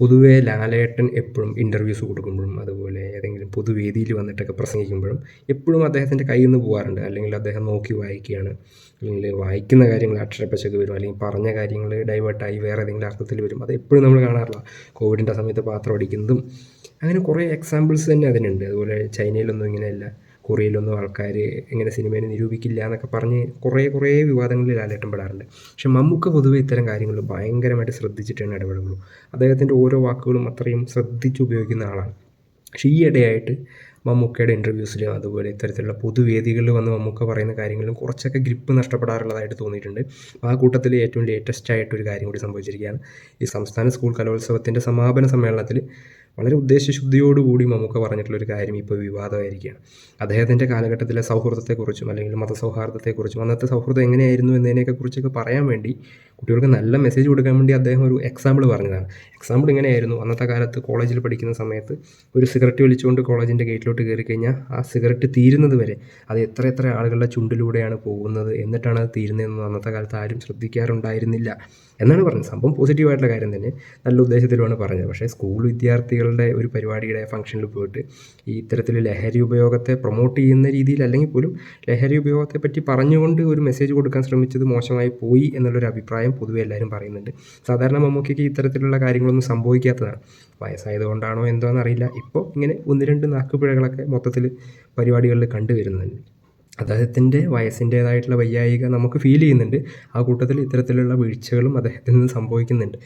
പൊതുവേ ലാലേട്ടൻ എപ്പോഴും ഇന്റർവ്യൂസ് കൊടുക്കുമ്പോഴും അതുപോലെ ഏതെങ്കിലും പൊതുവേദിയിൽ വന്നിട്ടൊക്കെ പ്രസംഗിക്കുമ്പോഴും എപ്പോഴും അദ്ദേഹത്തിന്റെ കയ്യിൽ നിന്ന് പോകാറുണ്ട് അല്ലെങ്കിൽ അദ്ദേഹം നോക്കി വായിക്കുകയാണ്. അല്ലെങ്കിൽ വായിക്കുന്ന കാര്യങ്ങൾ അക്ഷരപ്പശക്ക് വരും. അല്ലെങ്കിൽ പറഞ്ഞ കാര്യങ്ങൾ ഡൈവേർട്ടായി വേറെ ഏതെങ്കിലും അർത്ഥത്തിൽ വരും. അത് എപ്പോഴും നമ്മൾ കാണാറില്ല. കോവിഡിന്റെ സമയത്ത് പാത്രം അടിക്കുന്നതും അങ്ങനെ കുറേ എക്സാമ്പിൾസ് തന്നെ അതിനുണ്ട്. അതുപോലെ ചൈനയിലൊന്നും ഇങ്ങനെയല്ല. കൊറിയയിലൊന്നും ആൾക്കാർ ഇങ്ങനെ സിനിമയെ നിരൂപിക്കില്ല എന്നൊക്കെ പറഞ്ഞ് കുറേ കുറേ വിവാദങ്ങളിൽ ലാലേട്ടൻ പെടാറുണ്ട് പക്ഷെ മമ്മൂക്ക പൊതുവെ ഇത്തരം കാര്യങ്ങൾ ഭയങ്കരമായിട്ട് ശ്രദ്ധിച്ചിട്ടാണ് ഇടപെടുള്ളൂ. അദ്ദേഹത്തിന്റെ ഓരോ വാക്കുകളും അത്രയും ശ്രദ്ധിച്ച് ഉപയോഗിക്കുന്ന ആളാണ്. പക്ഷെ ഈ ഇടയായിട്ട് മമ്മൂക്കയുടെ ഇന്റർവ്യൂസിലും അതുപോലെ ഇത്തരത്തിലുള്ള പൊതുവേദികളിൽ വന്ന് മമ്മൂക്ക പറയുന്ന കാര്യങ്ങളിലും കുറച്ചൊക്കെ ഗ്രിപ്പ് നഷ്ടപ്പെടാറുള്ളതായിട്ട് തോന്നിയിട്ടുണ്ട്. ആ കൂട്ടത്തിൽ ഏറ്റവും ലേറ്റസ്റ്റ് ആയിട്ടൊരു കാര്യം കൂടി സംഭവിച്ചിരിക്കുകയാണ്. ഈ സംസ്ഥാന സ്കൂൾ കലോത്സവത്തിന്റെ സമാപന സമ്മേളനത്തിൽ വളരെ ഉദ്ദേശശുദ്ധിയോടുകൂടി മമ്മൂക്ക പറഞ്ഞിട്ടുള്ളൊരു കാര്യം ഇപ്പോൾ വിവാദമായിരിക്കുകയാണ്. അദ്ദേഹത്തിന്റെ കാലഘട്ടത്തിലെ സൗഹൃദത്തെക്കുറിച്ചും അല്ലെങ്കിൽ മതസൗഹാർദ്ദത്തെക്കുറിച്ചും അന്നത്തെ സൗഹൃദം എങ്ങനെയായിരുന്നു എന്നതിനെയൊക്കെ കുറിച്ചൊക്കെ പറയാൻ വേണ്ടി കുട്ടികൾക്ക് നല്ല മെസ്സേജ് കൊടുക്കാൻ വേണ്ടി അദ്ദേഹം ഒരു എക്സാമ്പിൾ പറഞ്ഞതാണ്. എക്സാമ്പിൾ ഇങ്ങനെയായിരുന്നു. അന്നത്തെ കാലത്ത് കോളേജിൽ പഠിക്കുന്ന സമയത്ത് ഒരു സിഗരറ്റ് വലിച്ചുകൊണ്ട് കോളേജിന്റെ ഗേറ്റിലോട്ട് കയറി കഴിഞ്ഞാൽ ആ സിഗരറ്റ് തീരുന്നത് വരെ അത് എത്ര എത്ര ആളുകളുടെ ചുണ്ടിലൂടെയാണ് പോകുന്നത് എന്നിട്ടാണ് അത് തീരുന്നതെന്ന് അന്നത്തെ കാലത്ത് ആരും ശ്രദ്ധിക്കാറുണ്ടായിരുന്നില്ല. എന്നാണ് പറഞ്ഞത്. സംഭവം പോസിറ്റീവായിട്ടുള്ള കാര്യം തന്നെ. നല്ല ഉദ്ദേശത്തിലുമാണ് പറഞ്ഞത്. പക്ഷേ സ്കൂൾ വിദ്യാർത്ഥികളുടെ ഒരു പരിപാടിയുടെ ഫംഗ്ഷനിൽ പോയിട്ട് ഈ ഇത്തരത്തിൽ ലഹരി ഉപയോഗത്തെ പ്രൊമോട്ട് ചെയ്യുന്ന രീതിയിൽ അല്ലെങ്കിൽ പോലും ലഹരി ഉപയോഗത്തെപ്പറ്റി പറഞ്ഞുകൊണ്ട് ഒരു മെസ്സേജ് കൊടുക്കാൻ ശ്രമിച്ചത് മോശമായി പോയി എന്നുള്ളൊരു അഭിപ്രായം പൊതുവെ എല്ലാവരും പറയുന്നുണ്ട്. സാധാരണ മമ്മൂക്കയ്ക്ക് ഇത്തരത്തിലുള്ള കാര്യങ്ങളൊന്നും സംഭവിക്കാത്തതാണ്. വയസ്സായതുകൊണ്ടാണോ എന്തോന്ന് അറിയില്ല. ഇപ്പോൾ ഇങ്ങനെ ഒന്ന് രണ്ട് നാക്കുപിഴകളൊക്കെ മൊത്തത്തിൽ പരിപാടികളിൽ കണ്ടുവരുന്നുണ്ട്. അദ്ദേഹത്തിന്റെ വയസ്സിന്റേതായിട്ടുള്ള വയ്യായിക നമുക്ക് ഫീൽ ചെയ്യുന്നുണ്ട്. ആ കൂട്ടത്തിൽ ഇത്തരത്തിലുള്ള വീഴ്ചകളും അദ്ദേഹത്തിൽ നിന്ന് സംഭവിക്കുന്നുണ്ട്.